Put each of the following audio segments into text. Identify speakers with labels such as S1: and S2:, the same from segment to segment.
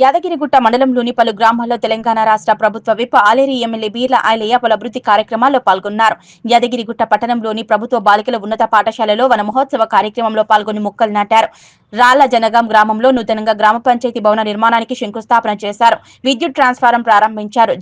S1: యాదగిరిగుట్ట మండలంలోని పలు గ్రామాల్లో తెలంగాణ రాష్ట్ర ప్రభుత్వ విప్ ఆలేరి ఎమ్మెల్యే బీర్ల ఆయలయ్య పలు అభివృద్ధి కార్యక్రమాల్లో పాల్గొన్నారు. యాదగిరిగుట్ట పట్టణంలోని ప్రభుత్వ బాలికల ఉన్నత పాఠశాలలో వన మహోత్సవ కార్యక్రమంలో పాల్గొని మొక్కలు నాటారు. రాళ్ళ జనగాం గ్రామంలో నూతనంగా గ్రామ పంచాయతీ భవన నిర్మాణానికి శంకుస్థాపన చేశారు. విద్యుత్ ట్రాన్స్ఫారం ప్రారంభించారు.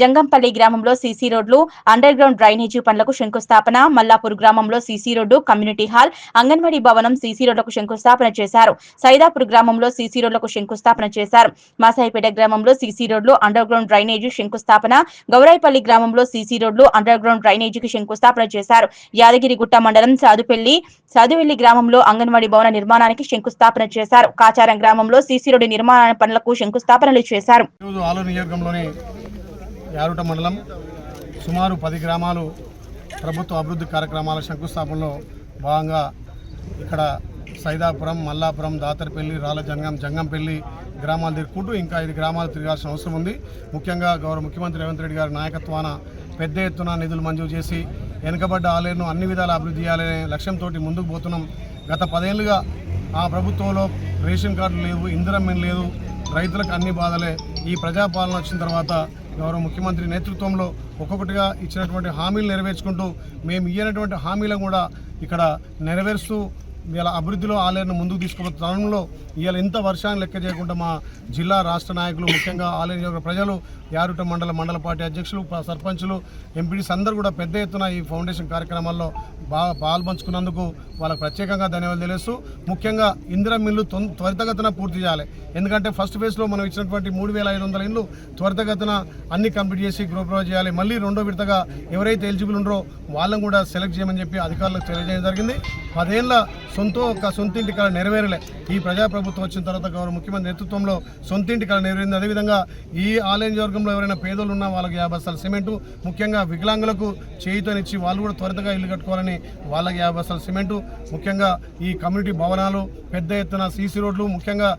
S1: జంగంపల్లి గ్రామంలో సీసీ రోడ్లు అండర్ గ్రౌండ్ డ్రైనేజీ పనులకు శంకుస్థాపన మల్లాపూర్ గ్రామంలో CC road community hall anganwadi భవనం సీసీ రోడ్లకు శంకుస్థాపన చేశారు. సైదాపూర్ గ్రామంలో సీసీ రోడ్లకు శంకుస్థాపన చేశారు. మాసాయిపేట గ్రామంలో సీసీ రోడ్లు అండర్ గ్రౌండ్ డ్రైనేజీ శంకుస్థాపన గౌరాయిపల్లి గ్రామంలో సీసీ రోడ్లు అండర్ గ్రౌండ్ డ్రైనేజీకి శంకుస్థాపన చేశారు. యాదగిరిగుట్ట మండలం సాదుపల్లి సాధువెల్లి గ్రామంలో అంగన్వాడీ భవన నిర్మాణానికి శంకుస్థాపన చేశారు. కాచారం గ్రామంలో సీసీ రోడ్డు నిర్మాణ పనులకు శంకుస్థాపనలు చేశారు.
S2: యారుట మండలం సుమారు పది గ్రామాలు ప్రభుత్వ అభివృద్ధి కార్యక్రమాల శంకుస్థాపనలో భాగంగా ఇక్కడ సైదాపురం మల్లాపురం దాతరపల్లి రాళ్ళ జంగం జంగంపల్లి గ్రామాలు తిరుగుకుంటూ ఇంకా ఐదు గ్రామాలు తిరగాల్సిన అవసరం ఉంది. ముఖ్యంగా గౌరవ ముఖ్యమంత్రి రేవంత్ రెడ్డి గారి నాయకత్వాన పెద్ద ఎత్తున నిధులు మంజూరు చేసి వెనుకబడ్డ ఆలయను అన్ని విధాల అభివృద్ధి చేయాలనే లక్ష్యంతో ముందుకు పోతున్నాం. గత పదేళ్ళుగా ఆ ప్రభుత్వంలో రేషన్ కార్డు లేవు ఇందిరమ్మ లేదు రైతులకు అన్ని బాధలే. ఈ ప్రజాపాలన వచ్చిన తర్వాత గౌరవ ముఖ్యమంత్రి నేతృత్వంలో ఒక్కొక్కటిగా ఇచ్చినటువంటి హామీలు నెరవేర్చుకుంటూ మేము ఇయ్యనటువంటి హామీలను కూడా ఇక్కడ నెరవేరుస్తూ ఇలా అభివృద్ధిలో ఆలయాన్ని ముందుకు తీసుకున్న తరుణంలో ఇవాళ ఇంత వర్షాన్ని లెక్క చేయకుండా మా జిల్లా రాష్ట్ర నాయకులు ముఖ్యంగా ఆలయ ప్రజలు యారుట మండల మండల పార్టీ అధ్యక్షులు సర్పంచులు ఎంపీడీస్ అందరూ కూడా పెద్ద ఎత్తున ఈ ఫౌండేషన్ కార్యక్రమాల్లో బాగా పాల్పంచుకున్నందుకు వాళ్ళకు ప్రత్యేకంగా ధన్యవాదాలు తెలుస్తూ ముఖ్యంగా ఇందిరా మిల్లు తొం- త్వరితగతిన పూర్తి చేయాలి. ఎందుకంటే ఫస్ట్ ఫేజ్లో మనం ఇచ్చినటువంటి మూడు వేల ఐదు వందల ఇళ్ళు త్వరితగతిన అన్ని కంప్లీట్ చేసి గృహప్రవేశం చేయాలి. మళ్ళీ రెండో విడతగా ఎవరైతే ఎలిజిబుల్ ఉండరో వాళ్ళని కూడా సెలెక్ట్ చేయమని చెప్పి అధికారులకు తెలియజేయడం జరిగింది. పదేళ్ళ సొంత ఒక సొంతింటి కళ నెరవేరలే. ఈ ప్రజాప్రభుత్వం వచ్చిన తర్వాత గౌరవ ముఖ్యమంత్రి నేతృత్వంలో సొంతింటి కళ నెరవేరింది. అదేవిధంగా ఈ ఆలయం వర్గంలో ఎవరైనా పేదలు ఉన్నా వాళ్ళకి యాభై బస్తాల సిమెంటు ముఖ్యంగా వికలాంగులకు చేయితోనిచ్చి వాళ్ళు కూడా త్వరితగా ఇల్లు కట్టుకోవాలని వాళ్ళకి యాభై బస్తాల సిమెంటు ముఖ్యంగా ఈ కమ్యూనిటీ భవనాలు పెద్ద ఎత్తున సీసీ రోడ్లు ముఖ్యంగా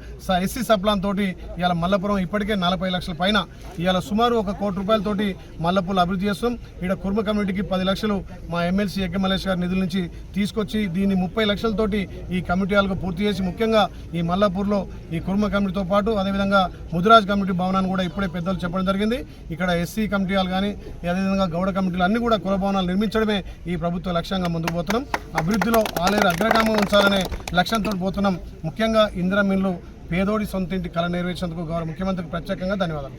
S2: ఎస్సీ సప్లాన్ తోటి ఇవాళ మల్లపురం ఇప్పటికే నలభై లక్షల పైన ఇవాళ సుమారు ఒక కోటి రూపాయలతోటి మల్లపూలు అభివృద్ధి చేస్తాం ఇక్కడ కుర్మ కమ్యూనిటీకి పది లక్షలు మా ఎమ్మెల్సీ యజ్ఞ గారి నిధుల నుంచి తీసుకొచ్చి దీన్ని ముప్పై లక్షలతో లక్షలతోటి ఈ కమిటీ హాల్కు పూర్తి చేసి ముఖ్యంగా ఈ మల్లాపూర్లో ఈ కుర్మ కమిటీతో పాటు అదేవిధంగా ముదిరాజ్ కమిటీ భవనాన్ని కూడా ఇప్పుడే పెద్దలు చెప్పడం జరిగింది. ఇక్కడ ఎస్సీ కమిటీ హాల్ కానీ అదేవిధంగా గౌడ కమిటీలు అన్ని కూడా కుల భవనాలు నిర్మించడమే ఈ ప్రభుత్వ లక్ష్యంగా ముందుకు పోతున్నాం. అభివృద్ధిలో ఆలయ అగ్రగామం ఉంచాలనే లక్ష్యంతో పోతున్నాం. ముఖ్యంగా ఇందిరా మిల్లు పేదోడి సొంత ఇంటి కళ నెరవేర్చేందుకు గౌరవ ముఖ్యమంత్రికి ప్రత్యేకంగా ధన్యవాదాలు.